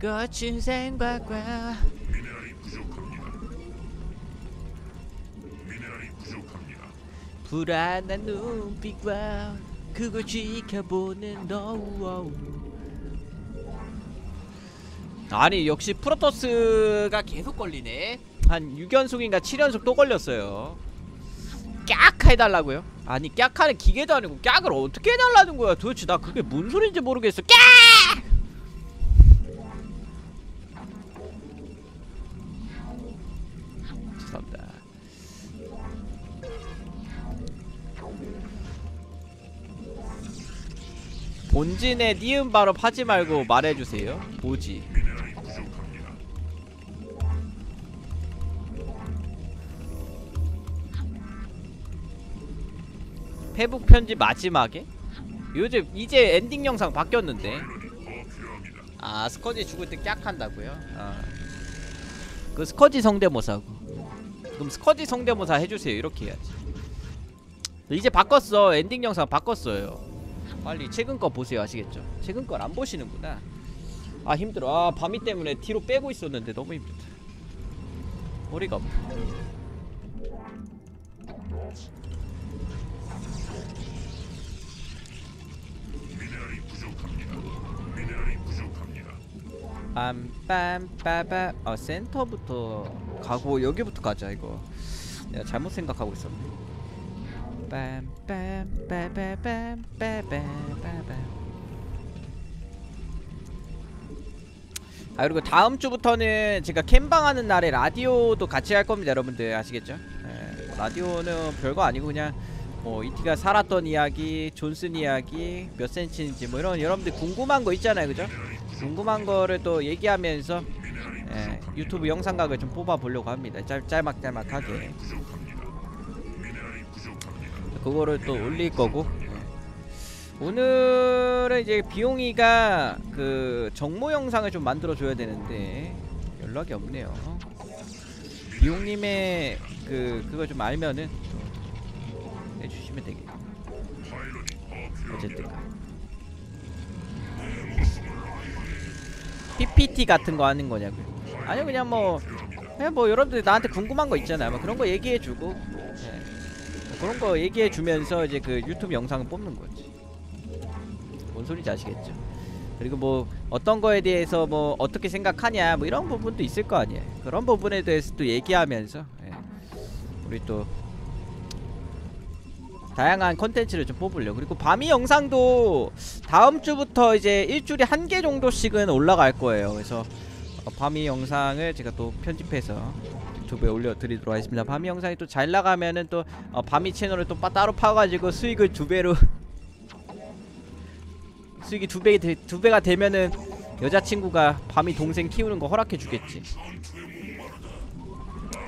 내 거친 생각과 미네랄이 부족합니다. 미네랄이 부족합니다. 불안한 눈빛과 그걸 지켜보는 너 아니 역시 프로토스가 계속 걸리네 한 6연속인가 7연속 또 걸렸어요 깍 해달라고요? 아니 깍하는 기계도 아니고 깍을 어떻게 해달라는 거야 도대체 나 그게 뭔 소린지 모르겠어 깍! 본진에 니은 바로 파지 말고 말해주세요 부족합니다. 페북 편집 마지막에? 요즘 이제 엔딩 영상 바뀌었는데. 아 스커지 죽을 때 깍 한다고요? 아. 그 스커지 성대모사고 그럼 스커지 성대모사 해주세요 이렇게 해야지 이제 바꿨어 엔딩 영상 바꿨어요 빨리 최근 거 보세요 아시겠죠? 최근 걸 안 보시는구나. 아 힘들어. 아 밤이 때문에 뒤로 빼고 있었는데 너무 힘들다. 머리가 아파. 빰빰빠바 어 센터부터 가고 여기부터 가자 이거. 내가 잘못 생각하고 있었네 아 그리고 다음 주부터는 제가 캠방 하는 날에 라디오도 같이 할 겁니다 여러분들 아시겠죠? 예, 라디오는 별거 아니고 그냥 뭐 이티가 살았던 이야기, 존슨 이야기, 몇 센치인지 뭐 이런 여러분들 궁금한 거 있잖아요 그죠? 궁금한 거를 또 얘기하면서 예, 유튜브 영상각을 좀 뽑아 보려고 합니다. 짤 짤막짤막하게 그거를 또 올릴 거고. 예. 오늘은 이제 비용이가 그 정모 영상을 좀 만들어 줘야 되는데 연락이 없네요. 비용님의 그 그거 좀 알면은 또 해주시면 되겠네. 파일럿이 더 어쨌든. PPT 같은 거 하는 거냐고요? 아니요 그냥 뭐 그냥 뭐 여러분들 나한테 궁금한 거 있잖아요. 뭐 그런 거 얘기해주고 예. 뭐 그런 거 얘기해 주면서 이제 그 유튜브 영상을 뽑는 거지. 뭔 소리인지 아시겠죠? 그리고 뭐 어떤 거에 대해서 뭐 어떻게 생각하냐 뭐 이런 부분도 있을 거 아니에요. 그런 부분에 대해서 또 얘기하면서 예. 우리 또 다양한 컨텐츠를 좀 뽑으려 그리고 밤이 영상도 다음 주부터 이제 일주일에 한 개 정도씩은 올라갈 거예요 그래서 어, 밤이 영상을 제가 또 편집해서 유튜브에 올려드리도록 하겠습니다. 밤이 영상이 또 잘 나가면은 또 어, 밤이 채널을 또 빠- 따로 파가지고 수익을 두 배로 수익이 두 배, 두 배가 되면은 여자친구가 밤이 동생 키우는 거 허락해 주겠지.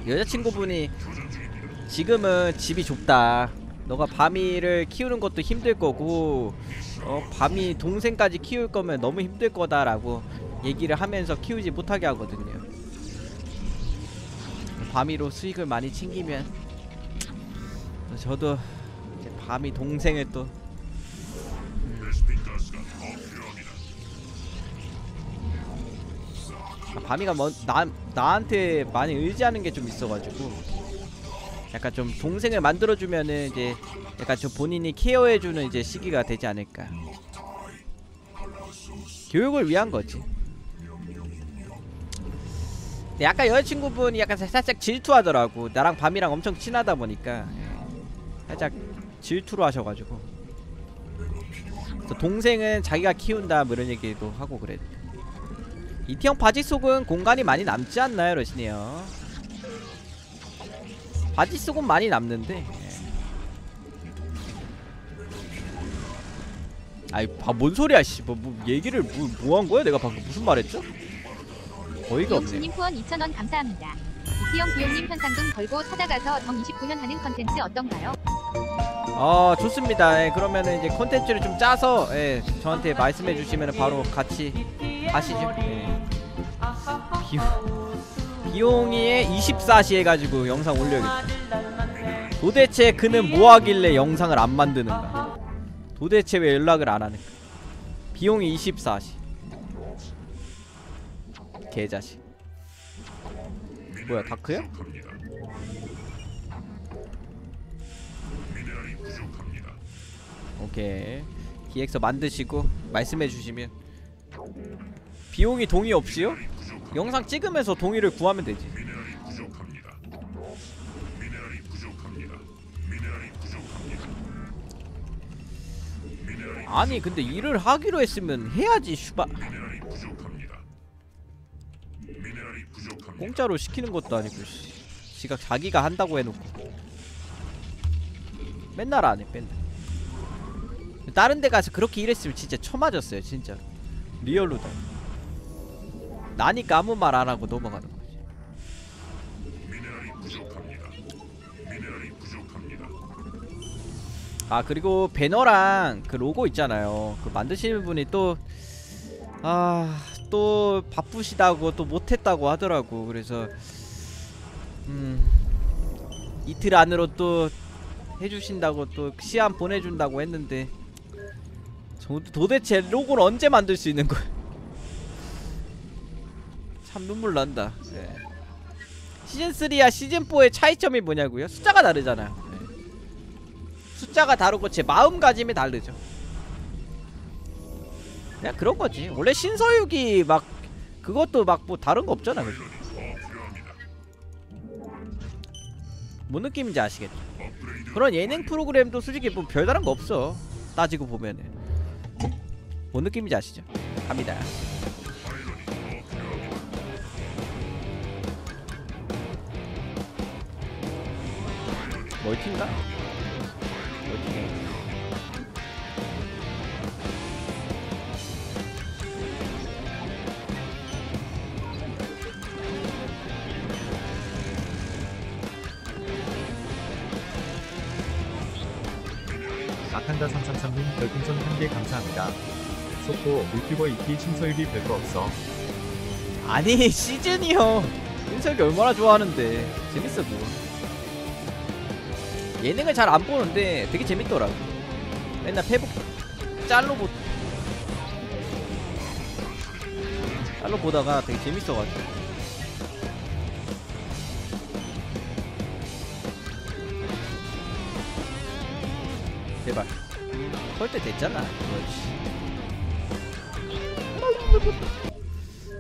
여자친구분이 지금은 집이 좁다. 너가 밤이를 키우는 것도 힘들 거고 어 밤이 동생까지 키울 거면 너무 힘들 거다라고 얘기를 하면서 키우지 못하게 하거든요 밤이로 수익을 많이 챙기면 또 저도 이제 밤이 동생을 또 필요합니다. 아, 밤이가 뭐 나, 나한테 많이 의지하는 게 좀 있어가지고 약간 좀 동생을 만들어주면은 이제 약간 좀 본인이 케어해주는 이제 시기가 되지 않을까 교육을 위한 거지 약간 여자친구분이 약간 사- 살짝 질투하더라고 나랑 밤이랑 엄청 친하다 보니까 예. 살짝 질투를 하셔가지고 동생은 자기가 키운다 뭐 이런 얘기도 하고 그랬 이티형 바지 속은 공간이 많이 남지 않나요, 러시니요? 바지 속은 많이 남는데. 예. 아이, 바, 뭔 소리야, 씨. 뭐, 뭐 얘기를 뭐, 뭐 한 거야? 내가 방금 무슨 말했죠? 어이가 없네. 비용님 후원 2,000원 감사합니다. 이티영 비용님 현상금 걸고 찾아가서 정 29년 하는 컨텐츠 어떤가요? 어, 좋습니다. 예, 그러면은 이제 콘텐츠를 좀 짜서 예, 저한테 말씀해 주시면 바로 같이 하시죠. 예. 비용, 비용이의 24시 해가지고 영상 올려야겠다. 도대체 그는 뭐 하길래 영상을 안 만드는가? 도대체 왜 연락을 안 하는가? 비용이 24시. 개자식. 뭐야 다크야? 오케이. 기획서 만드시고 말씀해 주시면. 비용이 동의 없이요? 영상 찍으면서 동의를 구하면 되지. 아니 근데 일을 하기로 했으면 해야지 슈바 공짜로 시키는 것도 아니고 씨. 지가 자기가 한다고 해놓고. 맨날 안해 맨날. 다른 데 가서 그렇게 일했으면 진짜 처맞았어요 진짜. 리얼로 다. 나니까 아무 말 안 하고 넘어가는 거지. 아 그리고 배너랑 그 로고 있잖아요. 그 만드시는 분이 또 아, 또 바쁘시다고 또 못했다고 하더라고. 그래서 음 이틀 안으로 또 해주신다고 또 시안 보내준다고 했는데 저 도대체 로고를 언제 만들 수 있는 거야? 참 눈물 난다. 네. 시즌 3와 시즌 4의 차이점이 뭐냐고요? 숫자가 다르잖아요. 네. 숫자가 다르고 제 마음가짐이 다르죠. 그냥 그런 거지. 원래 신서유기 막 그것도 막 뭐 다른 거 없잖아. 필요합니다. 뭔 느낌인지 아시겠죠? 그런 예능 프로그램도 솔직히 뭐 별다른 거 없어. 따지고 보면은. 뭔 느낌인지 아시죠? 갑니다. 멀티인가? 아칸다 333님 별풍선 한 개 감사합니다. 속보 유튜버 이티 신서유리 별거 없어. 아니 시즌이요. 윤석이 얼마나 좋아하는데 재밌어 그거. 예능을 잘 안 보는데 되게 재밌더라고. 맨날 페북 짤로 보 짤로 보다가 되게 재밌어가지고. 설때 됐잖아. 그렇지.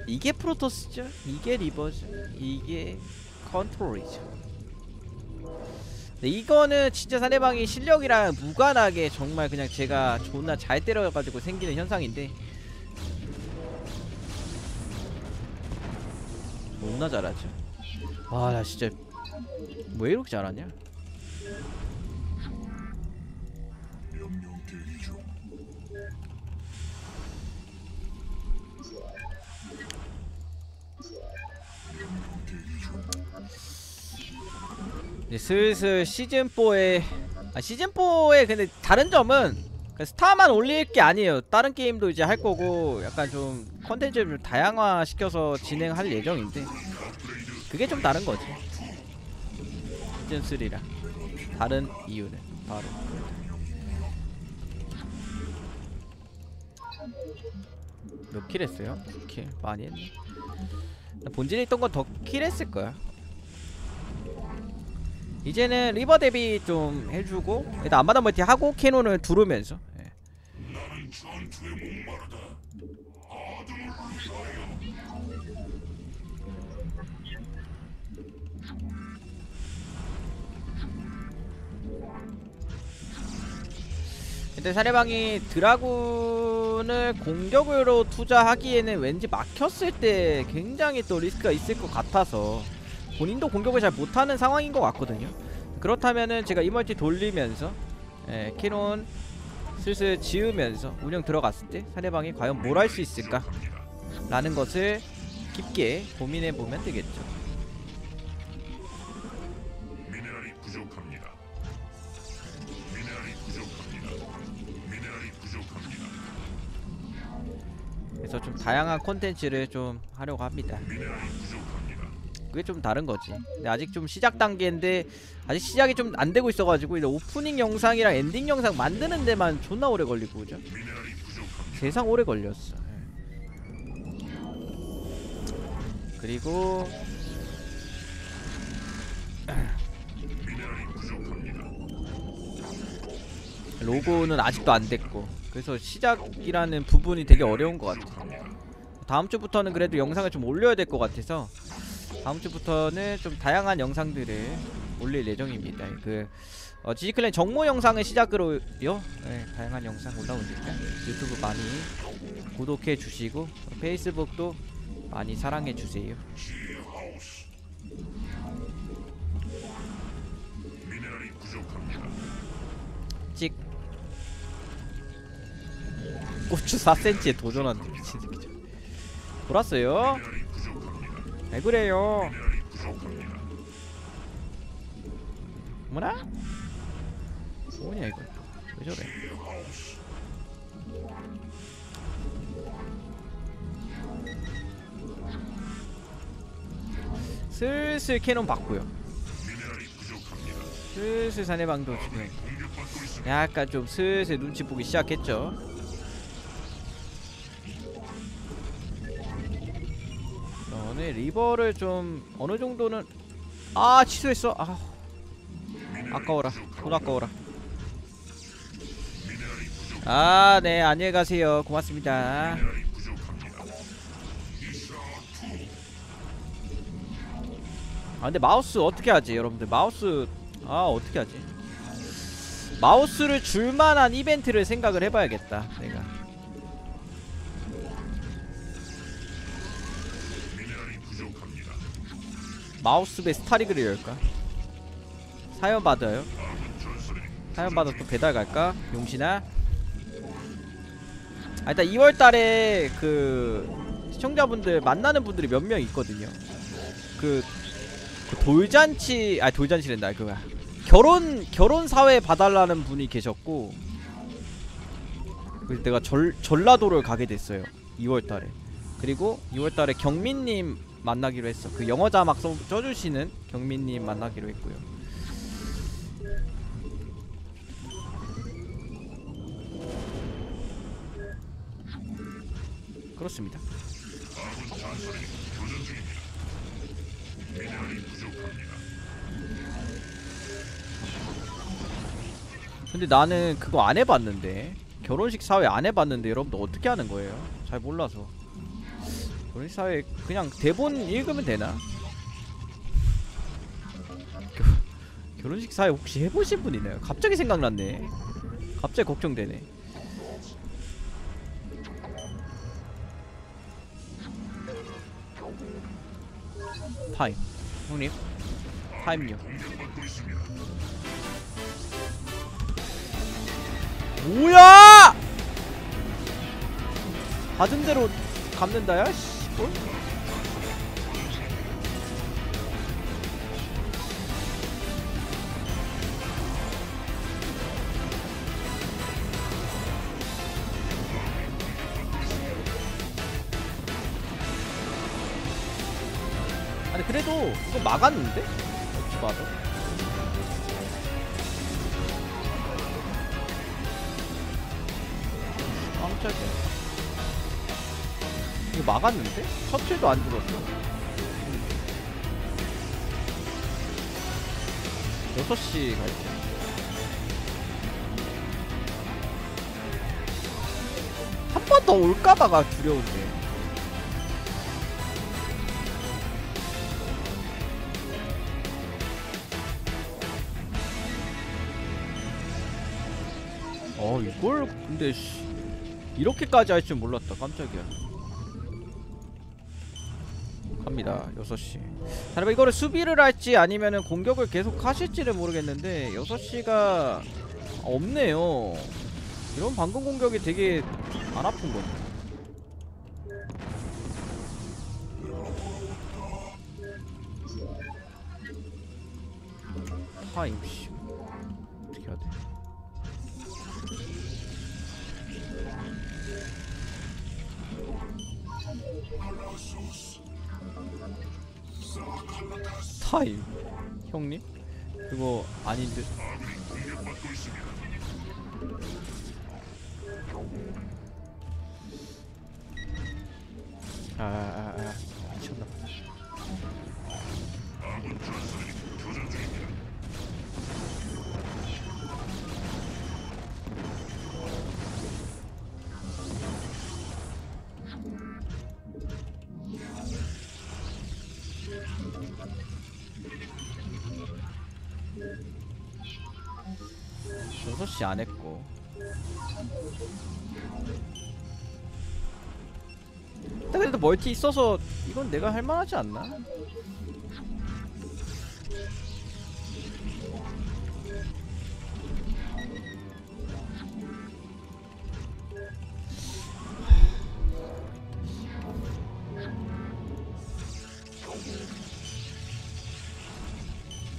이게 프로토스죠. 이게 리버죠. 이게 컨트롤이죠. 네, 이거는 진짜 상대방이 실력이랑 무관하게 정말 그냥 제가 존나 잘 때려가지고 생기는 현상인데 존나 잘하죠. 와, 나 진짜 왜 이렇게 잘하냐? 이제 슬슬 시즌 4에 아, 시즌 4에 근데 다른 점은 그 스타만 올릴 게 아니에요. 다른 게임도 이제 할 거고 약간 좀 컨텐츠를 좀 다양화 시켜서 진행할 예정인데 그게 좀 다른 거지. 시즌 3랑 다른 이유는 바로 몇 킬 했어요? 킬 많이 했네. 본진에 있던 건 더 킬 했을 거야. 이제는 리버 대비 좀 해주고 일단 안마다 멀티 하고 캐논을 두르면서 예. 근데 사례방이 드라군을 공격으로 투자하기에는 왠지 막혔을 때 굉장히 또 리스크가 있을 것 같아서 본인도 공격을 잘 못하는 상황인 것 같거든요. 그렇다면은 제가 이멀티 돌리면서 예, 캐논 슬슬 지으면서 운영 들어갔을 때 상대방이 과연 뭘 할 수 있을까? 라는 것을 깊게 고민해 보면 되겠죠. 다양한 콘텐츠를 좀 하려고 합니다. 그게 좀 다른 거지. 근데 아직 좀 시작 단계인데 아직 시작이 좀 안 되고 있어가지고 이제 오프닝 영상이랑 엔딩 영상 만드는 데만 존나 오래 걸리고 그죠? 세상 오래 걸렸어. 예. 그리고 미네랄이 부족합니다. 로고는 아직도 안 됐고 그래서 시작이라는 부분이 되게 어려운 것 같아. 다음 주부터는 그래도 영상을 좀 올려야 될 것 같아서 다음 주부터는 좀 다양한 영상들을 올릴 예정입니다. 그 어, 지지클랜 정모 영상을 시작으로요. 네, 다양한 영상 올라오니까 유튜브 많이 구독해 주시고 페이스북도 많이 사랑해 주세요. 찍 고추 4cm에 도전한다 미친 새끼죠. 돌았어요. 왜 그래요? 뭐나? 뭐냐 이거? 왜 저래? 슬슬 캐논 부족합니다. 슬슬 사내방도 지금. 약간 좀 슬슬 눈치 보기 시작했죠. 저는 리버를 좀 어느 정도는 아 취소했어. 아 아까워라. 돈 아까워라. 아 네 안녕히 가세요. 고맙습니다. 아 근데 마우스 어떻게 하지 여러분들 마우스 아 어떻게 하지 마우스를 줄만한 이벤트를 생각을 해봐야겠다 내가 마우스 배 스타리그를 열까? 사연 받아요? 사연 받아 또 배달 갈까? 용신아? 아 일단 2월달에 그 시청자분들 만나는 분들이 몇 명 있거든요. 그, 그 돌잔치 아 돌잔치랜다. 그거야. 결혼 결혼 사회 봐달라는 분이 계셨고 그래서 내가 절, 전라도를 가게 됐어요. 2월달에. 그리고 2월달에 경민님 만나기로 했어 그 영어 자막 써, 써주시는 경민님 만나기로 했고요 그렇습니다. 근데 나는 그거 안 해봤는데 결혼식 사회 안 해봤는데 여러분들 어떻게 하는 거예요? 잘 몰라서 결혼식 사회 그냥 대본 읽으면 되나? 겨, 결혼식 사회 혹시 해보신 분 있나요? 갑자기 생각났네 갑자기 걱정되네 타임 형님 타임요. 뭐야! 받은 대로 갚는다야? 씨, 뭘? 아니 그래도 이거 막았는데? 어찌 봐도 깜짝이야 이거 막았는데? 셔틀도 안 죽었어. 6시 갈게 한 번 더 올까봐가 두려운데. 어 이걸 근데 씨 이렇게까지 할 줄 몰랐다. 깜짝이야 갑니다. 6시. 자 여러분 이거를 수비를 할지 아니면 은 공격을 계속 하실지를 모르겠는데 6시가 없네요. 이런 방금 공격이 되게 안 아픈 건데 타임 타임. 형님? 그거 아닌 듯 공격받고 있습니다. 아, 아, 아, 6시 안 했고 근데 그래도 멀티 있어서 이건 내가 할만하지 않나?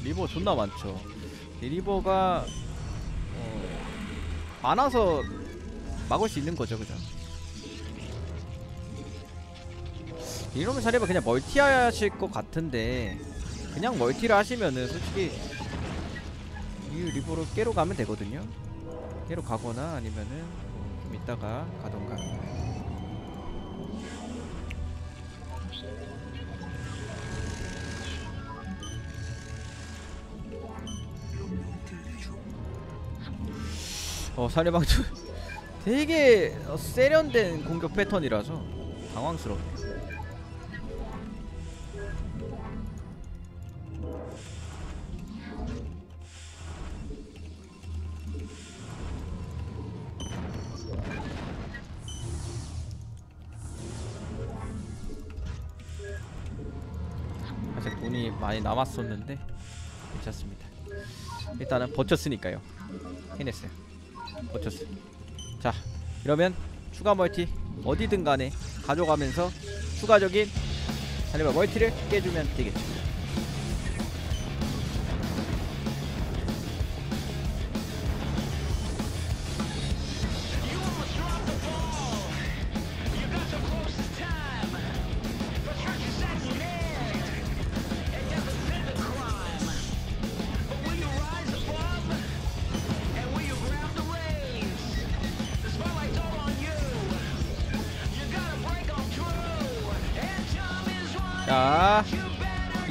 리버 존나 많죠. 이 리버가 어, 많아서 막을 수 있는 거죠, 그죠? 이러면 자리가 그냥 멀티 하실 것 같은데 그냥 멀티를 하시면은 솔직히 이 리버로 깨로 가면 되거든요. 깨로 가거나 아니면은 어, 좀 이따가 가던가. 어 사례방주 되게 어, 세련된 공격 패턴이라서 당황스럽네. 아직 돈이 많이 남았었는데 괜찮습니다. 일단은 버텼으니까요. 해냈어요. 버텼어요. 자, 이러면 추가 멀티 어디든 간에 가져가면서 추가적인 자리바 멀티를 깨주면 되겠죠.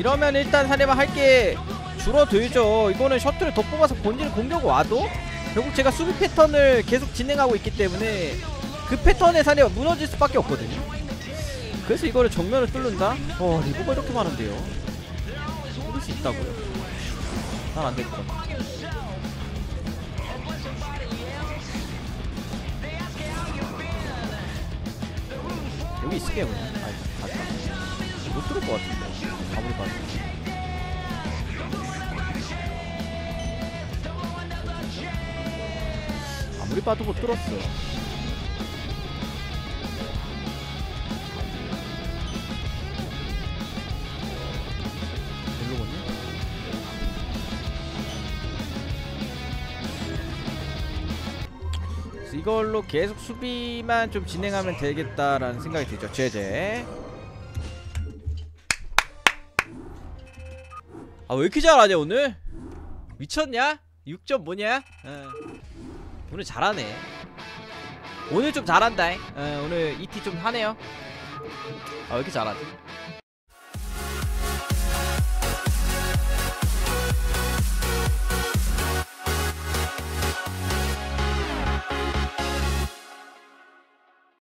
이러면 일단 사례만 할게 줄어들죠. 이거는 셔틀을 더 뽑아서 본진 공격 와도 결국 제가 수비 패턴을 계속 진행하고 있기 때문에 그 패턴의 사례가 무너질 수밖에 없거든요. 그래서 이거를 정면을 뚫는다? 어, 리버가 이렇게 많은데요. 뚫을 수 있다고요? 난 안 될 것 같아. 여기 있을게요 그냥. 아이, 갔다. 못 들을 것 같은데. 아무리 봐도. 아무리 봐도 못 들었어. 그래서 이걸로 계속 수비만 좀 진행하면 되겠다라는 생각이 들죠. 제제. 아 왜 이렇게 잘하냐 오늘? 미쳤냐? 6점 뭐냐? 어. 오늘 잘하네. 오늘 좀 잘한다. 어, 오늘 ET 좀 하네요. 아 왜 이렇게 잘하지?